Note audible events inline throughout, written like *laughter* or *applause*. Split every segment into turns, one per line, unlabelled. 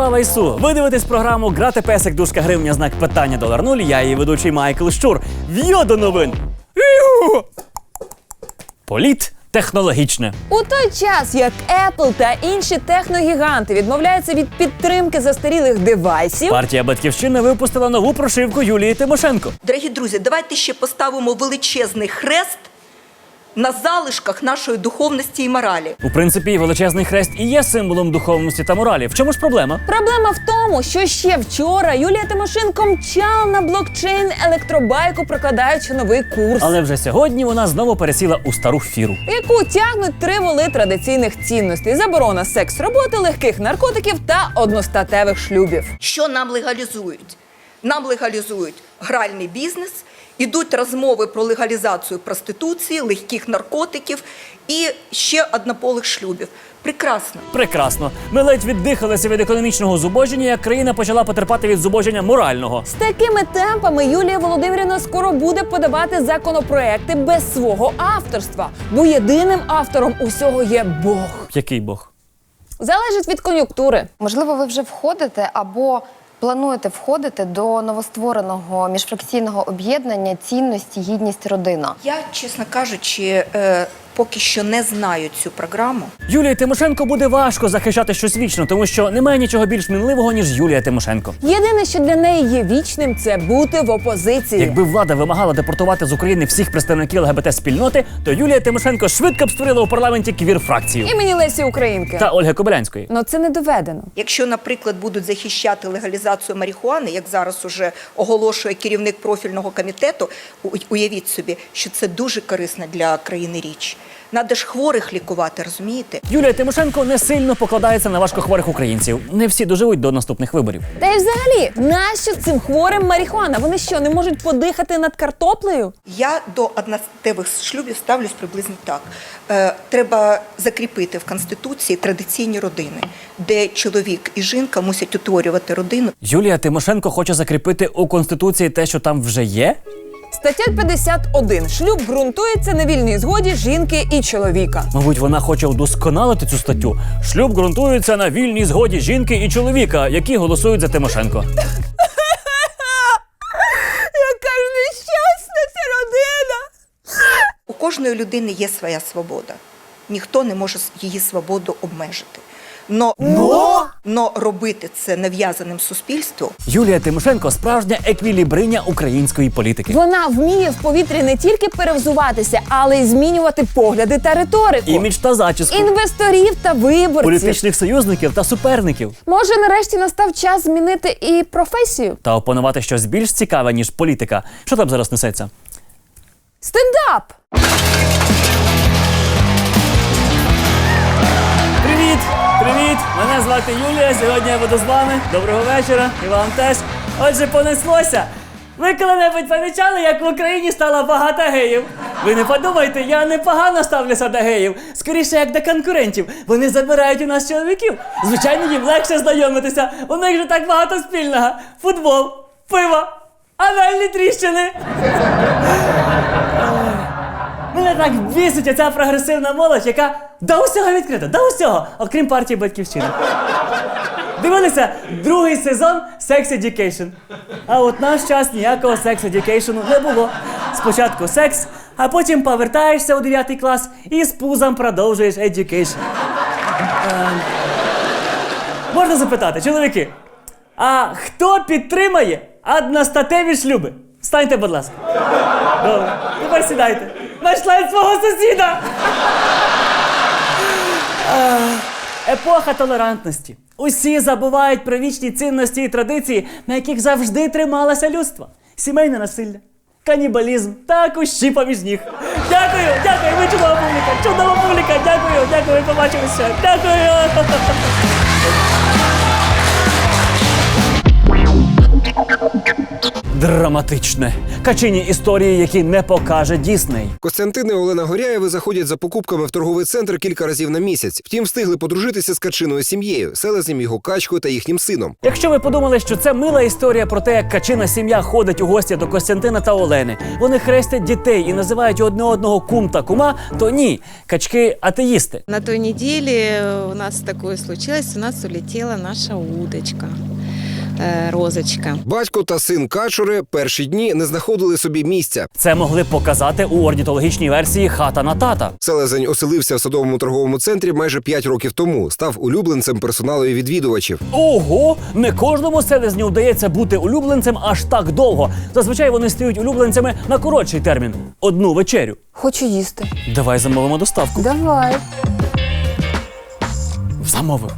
Слава Ісу! Ви дивитесь програму Грати песик дужка гривня знак питання долар нуль. Я її ведучий Майкл Щур. В'йо до новин! Іу! Політ технологічне.
У той час, як Apple та інші техногіганти відмовляються від підтримки застарілих девайсів,
Партія Батьківщина випустила нову прошивку Юлії Тимошенко.
Дорогі друзі, давайте ще поставимо величезний хрест на залишках нашої духовності і моралі.
У принципі, величезний хрест і є символом духовності та моралі. В чому ж проблема?
проблема в тому, що ще вчора Юлія Тимошенко мчала на блокчейн електробайку, прокладаючи новий курс,
Але вже сьогодні вона знову пересіла у стару фіру.
яку тягнуть три воли традиційних цінностей: заборона секс роботи, легких наркотиків та одностатевих шлюбів.
Що нам легалізують? Нам легалізують гральний бізнес, ідуть розмови про легалізацію проституції, легких наркотиків і ще однополих шлюбів. Прекрасно.
Прекрасно. Ми ледь віддихалися від економічного зубоження, як країна почала потерпати від зубоження морального.
З такими темпами Юлія Володимирівна скоро буде подавати законопроекти без свого авторства, бо єдиним автором усього є Бог.
Який Бог?
Залежить від кон'юнктури.
Можливо, ви вже входите або плануєте входити до новоствореного міжфракційного об'єднання цінності, гідність, родина.
Я, чесно кажучи, е, поки що не знаю цю програму.
Юлії Тимошенко буде важко захищати щось вічно, тому що немає нічого більш мінливого, ніж Юлія Тимошенко.
Єдине, що для неї є вічним, це бути в опозиції.
Якби влада вимагала депортувати з України всіх представників ЛГБТ спільноти, то Юлія Тимошенко швидко б створила у парламенті квір-фракцію
Імені Лесі Українки.
та Ольги Кобилянської.
Ну це не доведено.
Якщо, наприклад, будуть захищати легалізацію марихуани, як зараз уже оголошує керівник профільного комітету, у- уявіть собі, що це дуже корисно для країни річ. Надо ж хворих лікувати, розумієте?
Юлія Тимошенко не сильно покладається на важкохворих українців. Не всі доживуть до наступних виборів.
Та й взагалі, нащо цим хворим марихуана? Вони що, не можуть подихати над картоплею?
Я до одностатевих шлюбів ставлюсь приблизно так. Е, треба закріпити в конституції традиційні родини, де чоловік і жінка мусять утворювати родину.
Юлія Тимошенко хоче закріпити у конституції те, що там вже є.
Стаття 51. Шлюб ґрунтується на вільній згоді жінки і чоловіка.
Мабуть, вона хоче вдосконалити цю статтю. Шлюб ґрунтується на вільній згоді жінки і чоловіка, які голосують за Тимошенко. *laughs*
Яка ж нещасна ця родина!
У кожної людини є своя свобода. Ніхто не може її свободу обмежити. Но, но? но робити це нав'язаним суспільству
Юлія Тимошенко справжня еквілібриня української політики.
Вона вміє в повітрі не тільки перевзуватися, але й змінювати погляди та риторику.
Імідж та зачіску,
Інвесторів та виборців.
політичних союзників та суперників.
Може, нарешті настав час змінити і професію?
Та опанувати щось більш цікаве, ніж політика. Що там зараз несеться?
Стендап!
Привіт! Мене звати Юлія. Сьогодні я буду з вами. Доброго вечора і вам теж. Отже, понеслося. Ви коли-небудь помічали, як в Україні стало багато геїв? Ви не подумайте, я непогано ставлюся до геїв. Скоріше, як до конкурентів. Вони забирають у нас чоловіків. Звичайно, їм легше знайомитися. У них же так багато спільного. Футбол, пиво, анальні тріщини. Мене так бісить оця прогресивна молодь, яка до усього відкрита, до усього, окрім партії Батьківщина. Дивилися другий сезон Sex Education. А от наш час ніякого Sex Education не було. Спочатку секс, а потім повертаєшся у 9 клас і з пузом продовжуєш education. Ем, можна запитати, чоловіки, а хто підтримає одностатеві шлюби? Станьте, будь ласка. Добре, тепер сідайте. Знайшла свого сусіда. Епоха толерантності. Усі забувають про вічні цінності і традиції, на яких завжди трималося людство. Сімейне насилля, канібалізм та кущі поміж ніг. Дякую, дякую, ви чудова публіка, чудова публіка, дякую, дякую, побачимося. Дякую. Драматичне. Качині історії, які не покаже Дісней.
Костянтин і Олена Горяєви заходять за покупками в торговий центр кілька разів на місяць. Втім, встигли подружитися з качиною сім'єю, селезнім його качкою та їхнім сином.
Якщо ви подумали, що це мила історія про те, як качина сім'я ходить у гості до Костянтина та Олени, вони хрестять дітей і називають одне одного кум та кума, то ні, качки атеїсти.
На той неделе у нас такое случилось, у нас улетела наша удочка, розочка.
Батько та син качури перші дні не знаходили собі місця.
Це могли показати у орнітологічній версії хата на тата.
Селезень оселився в садовому торговому центрі майже 5 років тому. Став улюбленцем персоналу і відвідувачів.
Ого, не кожному селезню вдається бути улюбленцем аж так довго. Зазвичай вони стають улюбленцями на коротший термін одну вечерю.
Хочу їсти.
Давай замовимо доставку.
Давай.
Замовив.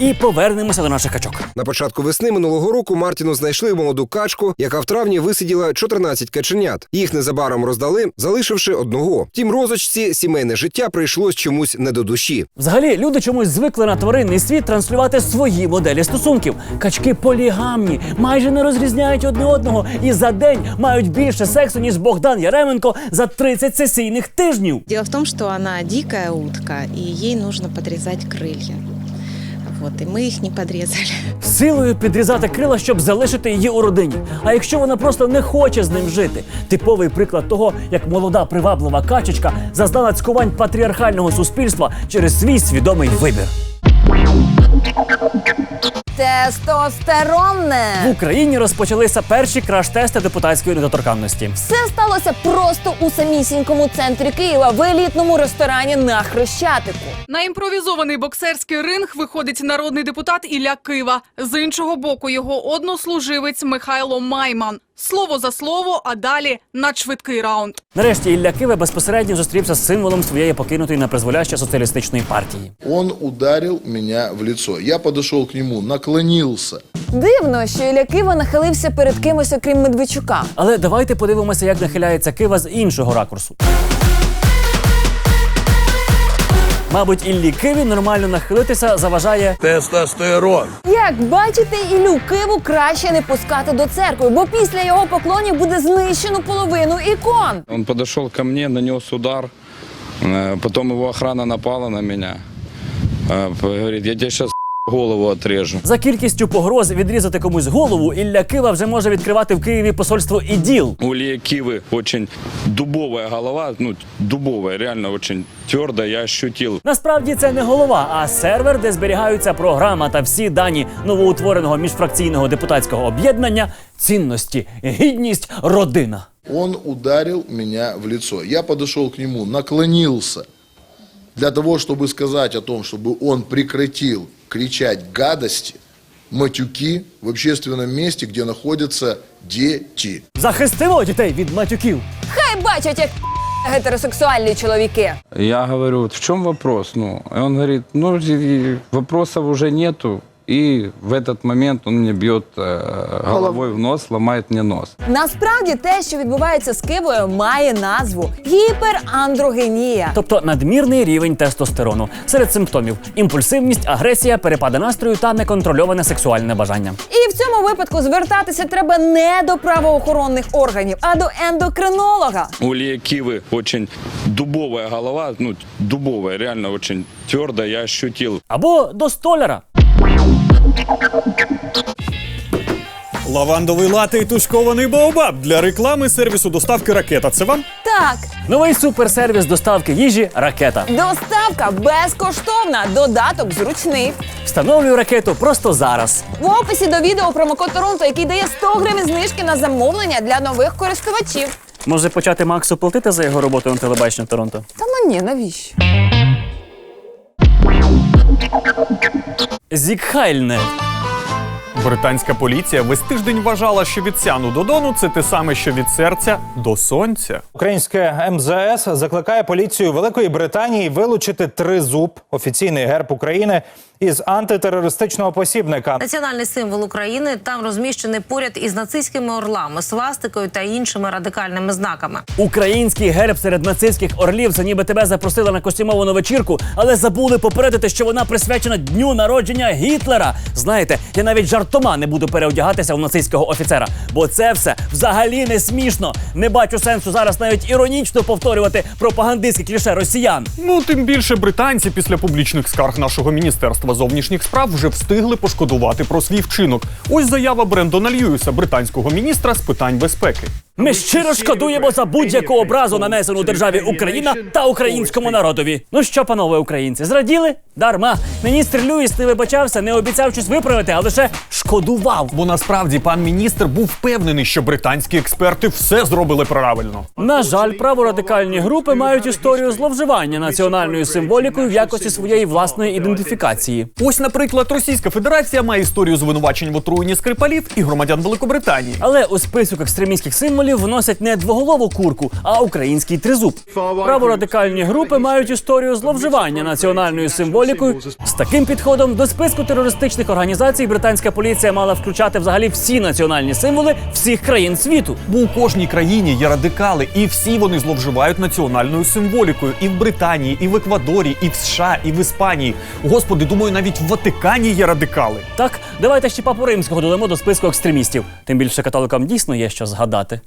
І повернемося до наших качок.
На початку весни минулого року Мартіну знайшли молоду качку, яка в травні висиділа 14 каченят. Їх незабаром роздали, залишивши одного. Тім розочці сімейне життя прийшлось чомусь не до душі.
Взагалі, люди чомусь звикли на тваринний світ транслювати свої моделі стосунків. Качки полігамні, майже не розрізняють одне одного і за день мають більше сексу, ніж Богдан Яременко за 30 сесійних тижнів.
Дело в том, что она дикая утка, и ей нужно подрезать крылья. Вот, і ми їхні підрізали.
Силою підрізати крила, щоб залишити її у родині. А якщо вона просто не хоче з ним жити, типовий приклад того, як молода приваблива качечка зазнала цькувань патріархального суспільства через свій свідомий вибір.
Тестостеронне.
В Україні розпочалися перші краш-тести депутатської недоторканності.
Все сталося просто у самісінькому центрі Києва в елітному ресторані на Хрещатику.
На імпровізований боксерський ринг виходить народний депутат Ілля Кива. З іншого боку, його однослуживець Михайло Майман. Слово за слово, а далі на швидкий раунд.
Нарешті Ілля Кива безпосередньо зустрівся з символом своєї покинутої на призволяще соціалістичної партії.
Он ударил меня в лицо. Я подошел к нему, наклонился.
Дивно, що Ілля Кива нахилився перед кимось, окрім Медведчука.
Але давайте подивимося, як нахиляється Кива з іншого ракурсу. Мабуть, Іллі Киві нормально нахилитися заважає
Тестостерон.
Як бачите, Іллю Киву краще не пускати до церкви, бо після його поклонів буде знищено половину ікон.
Він підійшов ко мне, нанес удар, потім його охрана напала на мене. Говорить, я тебе сейчас голову отрежу.
за кількістю погроз відрізати комусь голову. Ілля Кива вже може відкривати в Києві посольство іділ.
У Ильи Кивы очень дубовая голова, ну, дубовая, реально очень твердая, я ощутил.
Насправді це не голова, а сервер, де зберігаються програма та всі дані новоутвореного міжфракційного депутатського об'єднання цінності, гідність, родина.
Он ударил меня в лицо. Я подошел к нему, наклонился. Для того, чтобы сказать о том, чтобы он прекратил кричать гадости, матюки в общественном месте, где находятся діти.
Захистимо дітей від матюків.
Хай бачать, як гетеросексуальні чоловіки.
Я говорю, в чому вопрос? Ну, и он говорит, ну, вопросов уже нету. И в этот момент он мне бьет э, головой в нос, ломает мне нос.
Насправді те, що відбувається з Кивою, має назву гіперандрогенія.
Тобто надмірний рівень тестостерону. Серед симптомів імпульсивність, агресія, перепади настрою та неконтрольоване сексуальне бажання.
І в цьому випадку звертатися треба не до правоохоронних органів, а до ендокринолога.
У Ильи Кивы очень дубовая голова, ну, дубовая, реально очень твердая, я ощутил.
Або до столяра.
Лавандовий лати і тушкований баобаб для реклами сервісу доставки ракета. Це вам?
Так,
Новий суперсервіс доставки їжі ракета.
доставка безкоштовна, додаток зручний.
Встановлюю ракету просто зараз.
В описі до відео промокод Торонто, який дає 100 гривень знижки на замовлення для нових користувачів.
Може почати Максу платити за його роботу на телебаченні Торонто?
Та ну ні, навіщо?
Зікхальне.
Британська поліція весь тиждень вважала, що від сяну до дону це те саме, що від серця до сонця.
Українське МЗС закликає поліцію Великої Британії вилучити тризуб, офіційний герб України, із антитерористичного посібника.
Національний символ України там розміщений поряд із нацистськими орлами, свастикою та іншими радикальними знаками.
Український герб серед нацистських орлів це ніби тебе запросили на костюмовану вечірку, але забули попередити, що вона присвячена дню народження Гітлера. Знаєте, я навіть жартома не буду переодягатися в нацистського офіцера, бо це все взагалі не смішно. Не бачу сенсу зараз навіть іронічно повторювати пропагандистське кліше росіян.
Ну, тим більше британці після публічних скарг нашого міністерства зовнішніх справ вже встигли пошкодувати про свій вчинок. Ось заява Брендона Льюіса, британського міністра з питань безпеки.
Ми щиро шкодуємо за будь-яку образу, нанесену державі Україна та українському народові. Ну що, панове українці, зраділи? Дарма. Міністр Люїс не вибачався, не обіцяв щось виправити, а лише шкодував.
Бо насправді пан міністр був впевнений, що британські експерти все зробили правильно.
На жаль, праворадикальні групи мають історію зловживання національною символікою в якості своєї власної ідентифікації.
Ось, наприклад, Російська Федерація має історію звинувачень в отруєнні Скрипалів і громадян Великобританії.
Але у список екстремістських символів вносять не двоголову курку, а український тризуб. Праворадикальні групи мають історію зловживання національною символікою. З таким підходом до списку терористичних організацій британська поліція мала включати взагалі всі національні символи всіх країн світу.
Бо у кожній країні є радикали, і всі вони зловживають національною символікою. І в Британії, і в Еквадорі, і в США, і в Іспанії. Господи, думаю, навіть в Ватикані є радикали.
Так, давайте ще папу римського додамо до списку екстремістів. Тим більше католикам дійсно є що згадати.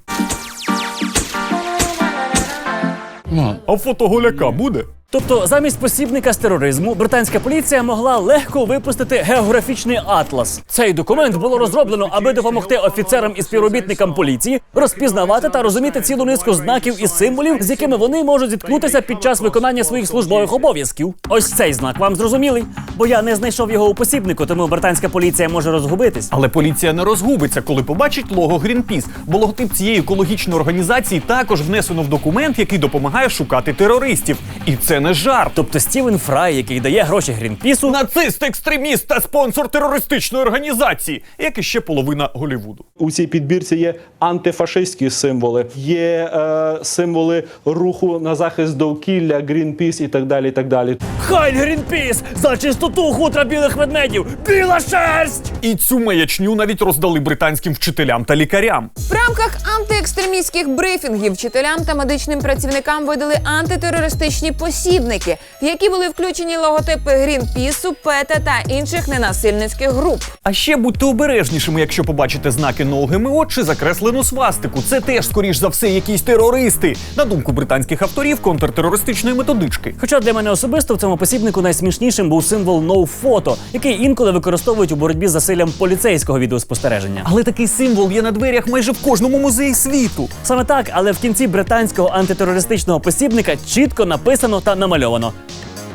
А фото голяка буде?
Тобто, замість посібника з тероризму британська поліція могла легко випустити географічний атлас. Цей документ було розроблено, аби допомогти офіцерам і співробітникам поліції розпізнавати та розуміти цілу низку знаків і символів, з якими вони можуть зіткнутися під час виконання своїх службових обов'язків. Ось цей знак вам зрозумілий, бо я не знайшов його у посібнику, тому британська поліція може розгубитись.
Але поліція не розгубиться, коли побачить лого Greenpeace, бо логотип цієї екологічної організації також внесено в документ, який допомагає шукати терористів. І це не жарт.
Тобто Стівен Фрай, який дає гроші Грінпісу,
Нацист, екстреміст та спонсор терористичної організації, як і ще половина Голівуду.
У цій підбірці є антифашистські символи, є е, символи руху на захист довкілля, Greenpeace і так далі. І так далі.
Хай Грінпіс за чистоту хутра білих ведмедів! Біла шерсть!
І цю маячню навіть роздали британським вчителям та лікарям.
В рамках антиекстремістських брифінгів вчителям та медичним працівникам видали антитерористичні посібники, в які були включені логотипи Грінпісу, ПЕТА та інших ненасильницьких груп.
А ще будьте обережнішими, якщо побачите знаки GMO чи закреслену свастику. Це теж, скоріш за все, якісь терористи. На думку британських авторів контртерористичної методички.
Хоча для мене особисто в цьому посібнику найсмішнішим був символ «No Photo», який інколи використовують у боротьбі з засиллям поліцейського відеоспостереження.
Але такий символ є на дверях майже в кожному музеї світу.
Саме так, але в кінці британського антитерористичного посібника чітко написано та намальовано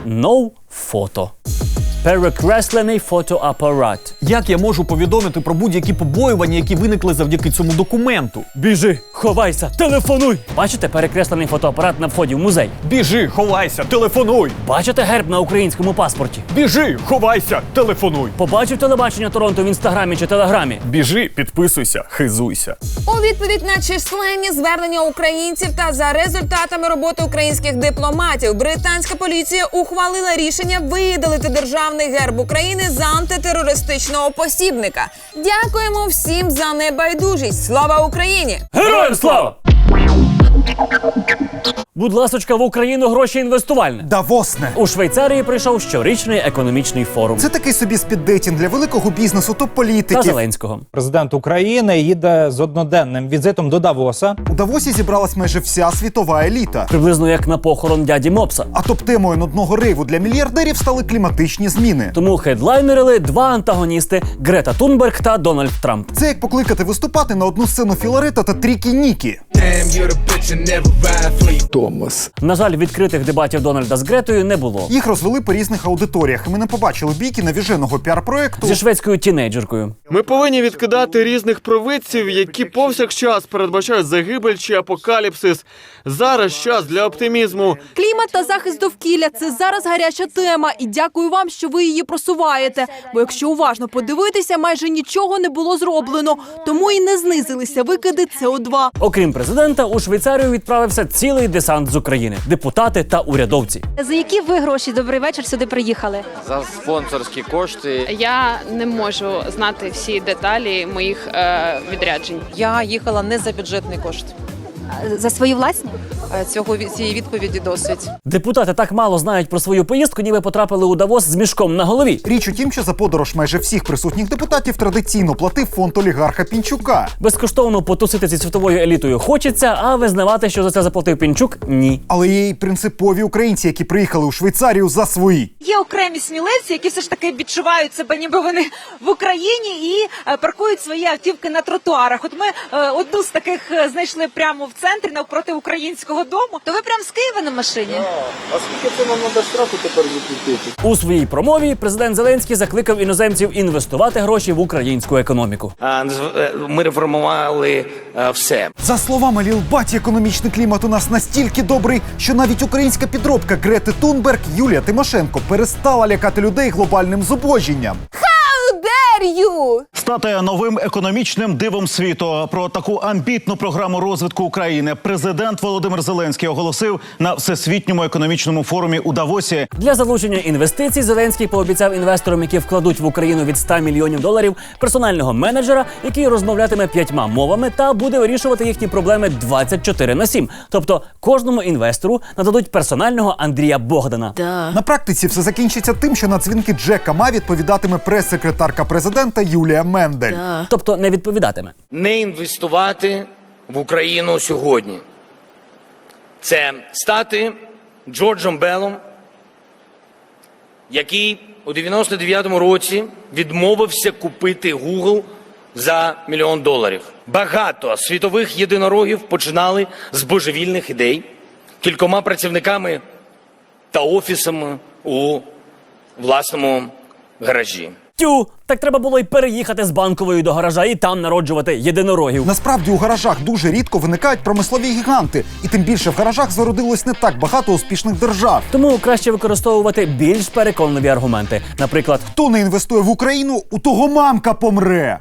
«No Photo». Перекреслений фотоапарат.
Як я можу повідомити про будь-які побоювання, які виникли завдяки цьому документу?
Біжи, ховайся, телефонуй. Бачите перекреслений фотоапарат на вході в музей.
Біжи, ховайся, телефонуй!
Бачите герб на українському паспорті.
Біжи, ховайся, телефонуй!
Побачив телебачення Торонто в інстаграмі чи телеграмі.
Біжи, підписуйся, хизуйся.
У відповідь на численні звернення українців та за результатами роботи українських дипломатів, британська поліція ухвалила рішення видалити державний герб України за антитерористичного посібника. Дякуємо всім за небайдужість. Слава Україні!
Героям слава! Будь ласочка, в Україну гроші інвестувальне.
Давосне.
У Швейцарії прийшов щорічний економічний форум.
Це такий собі спіддейтінг для великого бізнесу,
та
топ-політиків.
Зеленського.
Президент України їде з одноденним візитом до Давоса.
У Давосі зібралась майже вся світова еліта.
Приблизно як на похорон дяді Мопса.
А топ-темою нудного рейву для мільярдерів стали кліматичні зміни.
Тому хедлайнерили два антагоністи Грета Тунберг та Дональд Трамп.
Це як покликати виступати на одну сцену Філарета та Трікі Нікі.
Томас.
На жаль, відкритих дебатів Дональда з Гретою не було.
Їх розвели по різних аудиторіях. і Ми не побачили бійки навіженого піар-проекту.
Зі шведською тінейджеркою.
Ми повинні відкидати різних провидців, які повсякчас передбачають загибель чи апокаліпсис. Зараз час для оптимізму.
Клімат та захист довкілля це зараз гаряча тема, і дякую вам, що ви її просуваєте. Бо якщо уважно подивитися, майже нічого не було зроблено, тому і не знизилися викиди СО2.
Окрім президента, у Швейцарію відправився цілий десант з України, депутати та урядовці.
За які ви гроші добрий вечір сюди приїхали?
За спонсорські кошти.
Я не можу знати всі деталі моїх е, відряджень.
Я їхала не за бюджетний кошт.
За свої власні?
Е, Цього цієї відповіді досить.
Депутати так мало знають про свою поїздку, ніби потрапили у Давос з мішком на голові.
Річ у тім, що за подорож майже всіх присутніх депутатів традиційно платив фонд олігарха Пінчука.
Безкоштовно потусити зі світовою елітою хочеться, а визнавати, що за це заплатив Пінчук, ні.
Але є й принципові українці, які приїхали у Швейцарію за свої.
Є окремі сміливці, які все ж таки відчувають себе, ніби вони в Україні і е, паркують свої автівки на тротуарах. От ми е, одну з таких е, знайшли прямо в центрі навпроти українського дому. То ви прям з Києва на машині?
А скільки це нам треба штрафу тепер заплатити?
У своїй промові президент Зеленський закликав іноземців інвестувати гроші в українську економіку.
А, Ми реформували все.
За словами Лілбаті, економічний клімат у нас настільки добрий, що навіть українська підробка Грети Тунберг Юлія Тимошенко перестала лякати людей глобальним зубожінням.
Dare you!
Стати новим економічним дивом світу про таку амбітну програму розвитку України президент Володимир Зеленський оголосив на всесвітньому економічному форумі у Давосі.
Для залучення інвестицій Зеленський пообіцяв інвесторам, які вкладуть в Україну від 100 мільйонів доларів, персонального менеджера, який розмовлятиме п'ятьма мовами та буде вирішувати їхні проблеми 24 на 7. Тобто кожному інвестору нададуть персонального Андрія Богдана.
На практиці все закінчиться тим, що на дзвінки Джека Ма відповідатиме прес-секретарка президента Юлія Мендель.
Тобто не відповідатиме.
Не інвестувати в Україну сьогодні. Це стати Джорджем Беллом, який у 99-му році відмовився купити Google за мільйон доларів. Багато світових єдинорогів починали з божевільних ідей, кількома працівниками та офісами у власному гаражі.
Тю, так треба було й переїхати з банкової до гаража і там народжувати єдинорогів.
Насправді у гаражах дуже рідко виникають промислові гіганти, і тим більше в гаражах зародилось не так багато успішних держав.
Тому краще використовувати більш переконливі аргументи. Наприклад,
Хто не інвестує в Україну, у того мамка помре.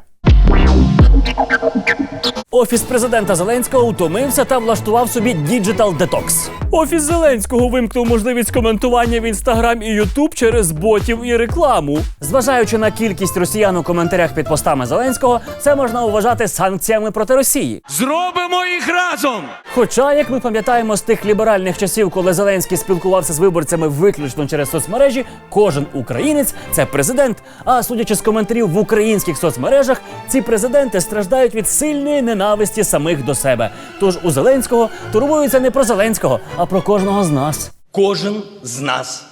Офіс президента Зеленського утомився та влаштував собі діджитал детокс. Офіс Зеленського вимкнув можливість коментування в інстаграм і Ютуб через ботів і рекламу. Зважаючи на кількість росіян у коментарях під постами Зеленського, це можна вважати санкціями проти Росії.
Зробимо їх разом!
Хоча, як ми пам'ятаємо з тих ліберальних часів, коли Зеленський спілкувався з виборцями виключно через соцмережі, кожен українець це президент. А судячи з коментарів в українських соцмережах, ці президенти страждають від сильної ненависті самих до себе. Тож у Зеленського турбуються не про Зеленського, а про кожного з нас.
Кожен з нас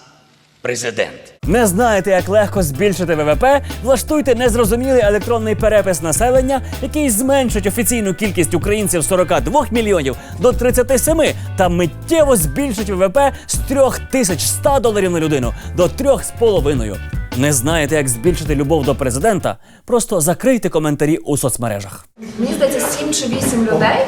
президент.
Не знаєте, як легко збільшити ВВП? Влаштуйте незрозумілий електронний перепис населення, який зменшить офіційну кількість українців з 42 мільйонів до 37 та миттєво збільшить ВВП з 3100 доларів на людину до 3,5. Не знаєте, як збільшити любов до президента? Просто закрийте коментарі у соцмережах.
Мені здається, сім чи вісім людей.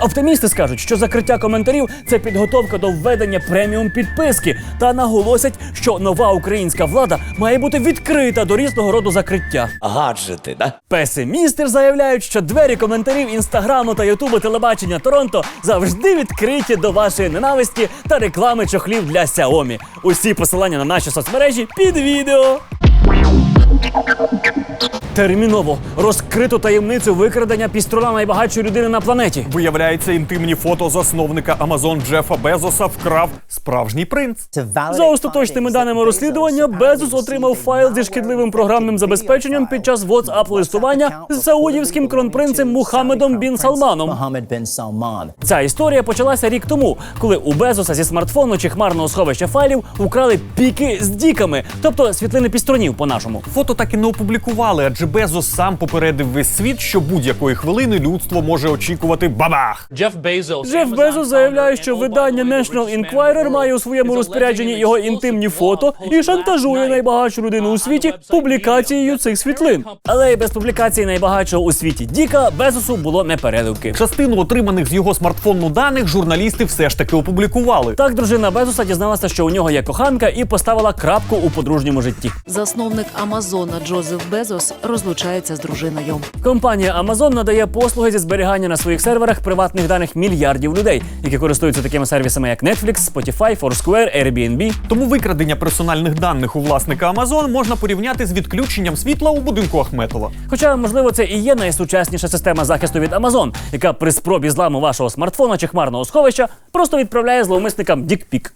Оптимісти скажуть, що закриття коментарів це підготовка до введення преміум підписки та наголосять, що нова українська влада має бути відкрита до різного роду закриття.
Гаджети, да?
Песимісти заявляють, що двері коментарів інстаграму та ютубу телебачення Торонто завжди відкриті до вашої ненависті та реклами чохлів для Xiaomi. Усі посилання на наші соцмережі під відео. Терміново розкриту таємницю викрадення піструна найбагатшої людини на планеті.
Виявляється, інтимні фото засновника Амазон Джефа Безоса вкрав справжній принц.
За остаточними даними розслідування, Безос отримав файл зі шкідливим програмним забезпеченням під час whatsapp листування з саудівським кронпринцем Мухаммедом Бін Салманом. Ця історія почалася рік тому, коли у Безоса зі смартфону чи хмарного сховища файлів украли піки з діками, тобто світлини піструнів по-нашому.
Фото так і не опублікували, адже Безос сам попередив весь світ, що будь-якої хвилини людство може очікувати бабах.
Джеф Безос заявляє, що видання National Enquirer має у своєму розпорядженні його інтимні фото і шантажує найбагатшу людину у світі публікацією цих світлин. Але і без публікації найбагатшого у світі Діка Безосу було непереливки.
Частину отриманих з його смартфону даних журналісти все ж таки опублікували.
Так дружина Безоса дізналася, що у нього є коханка, і поставила крапку у подружньому житті.
Засновник
Амазона Джозеф Безос розлучається з дружиною.
Компанія Amazon надає послуги зі зберігання на своїх серверах приватних даних мільярдів людей, які користуються такими сервісами, як Netflix, Spotify, Foursquare, Airbnb.
Тому викрадення персональних даних у власника Amazon можна порівняти з відключенням світла у будинку Ахметова.
Хоча, можливо, це і є найсучасніша система захисту від Amazon, яка при спробі зламу вашого смартфона чи хмарного сховища просто відправляє зловмисникам дікпік.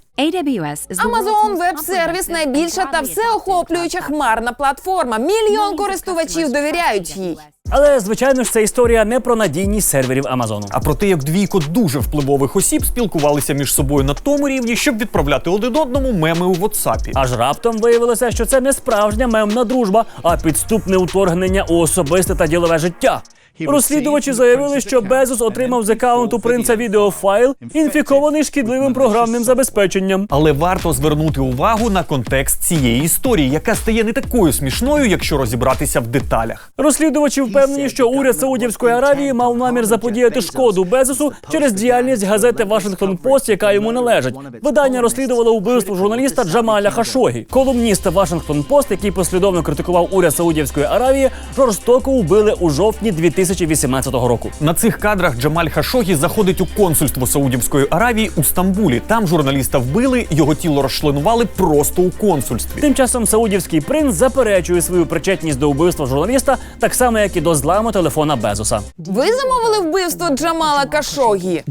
Amazon Web Service – найбільша та всеохоплююча хмарна платформа. Мільйон користувачів довіряють їй.
Але звичайно ж, це історія не про надійність серверів Амазону.
А про те, як двійко дуже впливових осіб спілкувалися між собою на тому рівні, щоб відправляти один одному меми у WhatsApp.
Аж раптом виявилося, що це не справжня мемна дружба, а підступне уторгнення у особисте та ділове життя. Розслідувачі заявили, що Безос отримав з аккаунту принца відеофайл, інфікований шкідливим програмним забезпеченням.
Але варто звернути увагу на контекст цієї історії, яка стає не такою смішною, якщо розібратися в деталях.
Розслідувачі впевнені, що уряд Саудівської Аравії мав намір заподіяти шкоду Безосу через діяльність газети Вашингтон Пост, яка йому належить. Видання розслідувало вбивство журналіста Джамаля Хашогі, колумніста Вашингтон Пост, який послідовно критикував уряд Саудівської Аравії, жорстоко вбили у жовтні 2018 року.
На цих кадрах Джамаль Хашогі заходить у консульство Саудівської Аравії у Стамбулі. Там журналіста вбили, його тіло розчленували просто у консульстві.
Тим часом саудівський принц заперечує свою причетність до вбивства журналіста, так само як і до зламу телефона Безоса.
Ви замовили вбивство Джамала Кашогі?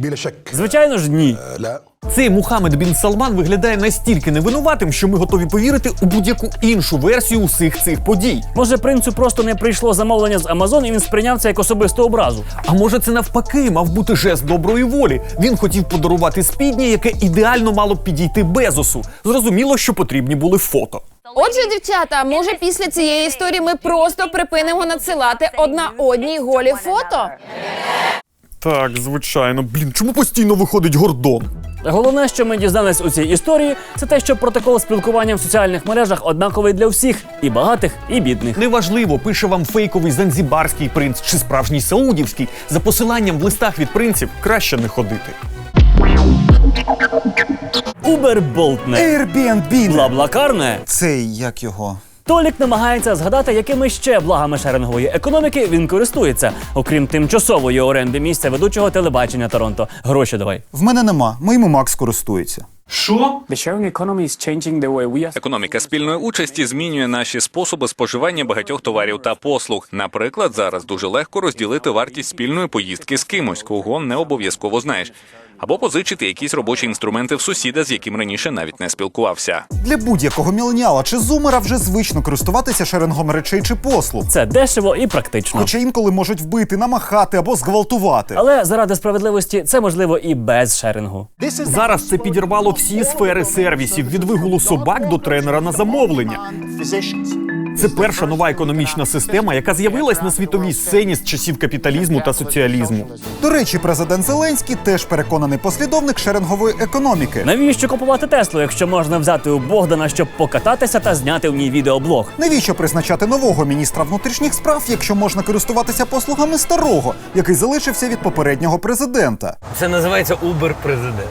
Звичайно ж, ні.
Цей Мухаммед бін Салман виглядає настільки невинуватим, що ми готові повірити у будь-яку іншу версію усіх цих подій.
Може, принцу просто не прийшло замовлення з Амазон, і він сприйняв це як особисту образу.
А може, це навпаки мав бути жест доброї волі. Він хотів подарувати спідня, яке ідеально мало б підійти Безосу. Зрозуміло, що потрібні були фото.
Отже, дівчата, може після цієї історії ми просто припинимо надсилати одна одній голі фото?
Так, звичайно. Блін, чому постійно виходить гордон?
Головне, що ми дізнались у цій історії, це те, що протокол спілкування в соціальних мережах однаковий для всіх і багатих, і бідних.
Неважливо, пише вам фейковий занзібарський принц чи справжній саудівський. За посиланням в листах від принців краще не ходити.
Уберболтне.
Airbnb.
Блаблакарне.
Цей як його?
Толік намагається згадати, якими ще благами шерингової економіки він користується, окрім тимчасової оренди місця ведучого телебачення Торонто. Гроші давай.
В мене нема. Моїм Макс користується.
Що?
Економіка спільної участі змінює наші способи споживання багатьох товарів та послуг. Наприклад, зараз дуже легко розділити вартість спільної поїздки з кимось, кого не обов'язково знаєш, або позичити якісь робочі інструменти в сусіда, з яким раніше навіть не спілкувався.
Для будь-якого міленіала чи зумера вже звично користуватися шерингом речей чи послуг.
Це дешево і практично.
Хоча інколи можуть вбити, намахати або зґвалтувати.
Але заради справедливості це можливо і без шерингу.
Зараз це підірвало всі сфери сервісів від вигулу собак до тренера на замовлення. Це перша нова економічна система, яка з'явилась на світовій сцені з часів капіталізму та соціалізму.
До речі, президент Зеленський теж переконаний послідовник шерингової економіки.
Навіщо купувати Теслу, якщо можна взяти у Богдана, щоб покататися та зняти в ній відеоблог?
Навіщо призначати нового міністра внутрішніх справ, якщо можна користуватися послугами старого, який залишився від попереднього президента?
Це називається Убер-президент.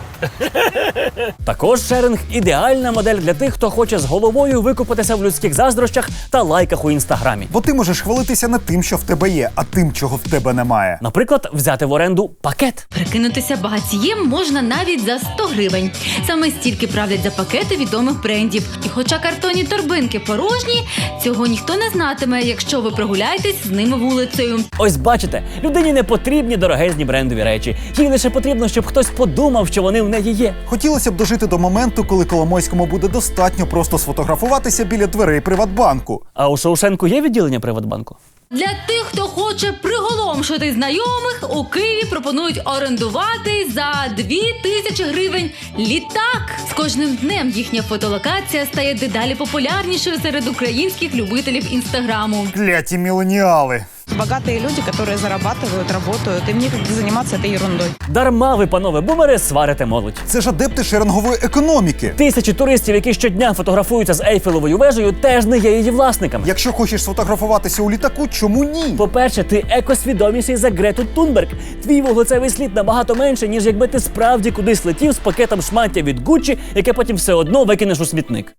Також шеринг ідеальна модель для тих, хто хоче з головою викупитися в людських заздрощах та лайках у інстаграмі.
Бо ти можеш хвалитися не тим, що в тебе є, а тим, чого в тебе немає.
Наприклад, взяти в оренду пакет.
Прикинутися багатієм можна навіть за 100 гривень. Саме стільки правлять за пакети відомих брендів. І хоча картонні торбинки порожні, цього ніхто не знатиме, якщо ви прогуляєтесь з ними вулицею.
Ось бачите, людині не потрібні дорогезні брендові речі. Їй лише потрібно, щоб хтось подумав, що вони в неї є.
Хотілося б дожити до моменту, коли Коломойському буде достатньо просто сфотографуватися біля дверей Приватбанку.
А у Шоушенку є відділення Приватбанку?
Для тих, хто хоче приголомшити знайомих, у Києві пропонують орендувати за 2000 гривень літак. З кожним днем їхня фотолокація стає дедалі популярнішою серед українських любителів інстаграму.
Кляті міленіали.
богатые люди, которые зарабатывают, работают, им некогда заниматься этой ерундой.
Дарма ви, панове, бумери, сварите молодь.
Це ж адепти шерингової економіки.
Тисячі туристів, які щодня фотографуються з Ейфелевою вежею, теж не є її власниками.
Якщо хочеш сфотографуватися у літаку, чому ні?
По-перше, ти екосвідоміший за Грету Тунберг. Твій вуглецевий слід набагато менше, ніж якби ти справді кудись летів з пакетом шмаття від Гуччі, яке потім все одно викинеш у смітник.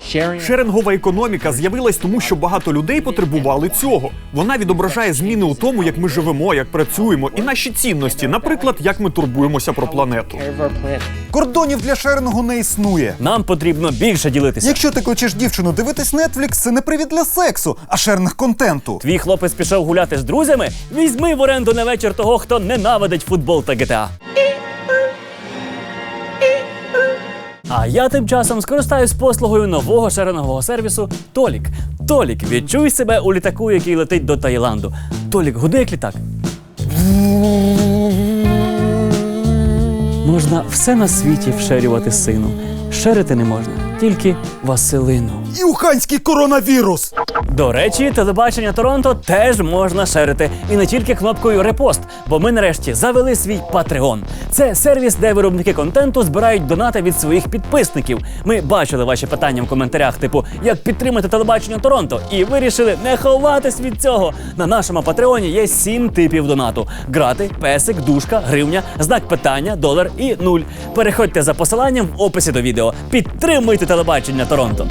Шерингова економіка з'явилась тому, що багато людей потребували цього. Вона відображає зміни у тому, як ми живемо, як працюємо, і наші цінності, наприклад, як ми турбуємося про планету.
Кордонів для шерингу не існує.
Нам потрібно більше ділитися.
Якщо ти хочеш дівчину дивитись Netflix, це не привід для сексу, а шеринг контенту.
Твій хлопець пішов гуляти з друзями. Візьми в оренду на вечір того, хто ненавидить футбол та GTA. А я тим часом скористаюсь послугою нового шерингового сервісу Толік. Толік, відчуй себе у літаку, який летить до Таїланду. Толік, гуди як літак. Можна все на світі вшерювати сину. Шерити не можна, тільки Василину.
І уханський коронавірус.
До речі, телебачення Торонто теж можна шерити. І не тільки кнопкою репост, бо ми нарешті завели свій Patreon. Це сервіс, де виробники контенту збирають донати від своїх підписників. Ми бачили ваші питання в коментарях, типу, як підтримати телебачення Торонто, і вирішили не ховатись від цього. На нашому Патреоні є сім типів донату: грати, песик, душка, гривня, знак питання, долар і нуль. Переходьте за посиланням в описі до відео. Підтримуйте телебачення Торонто.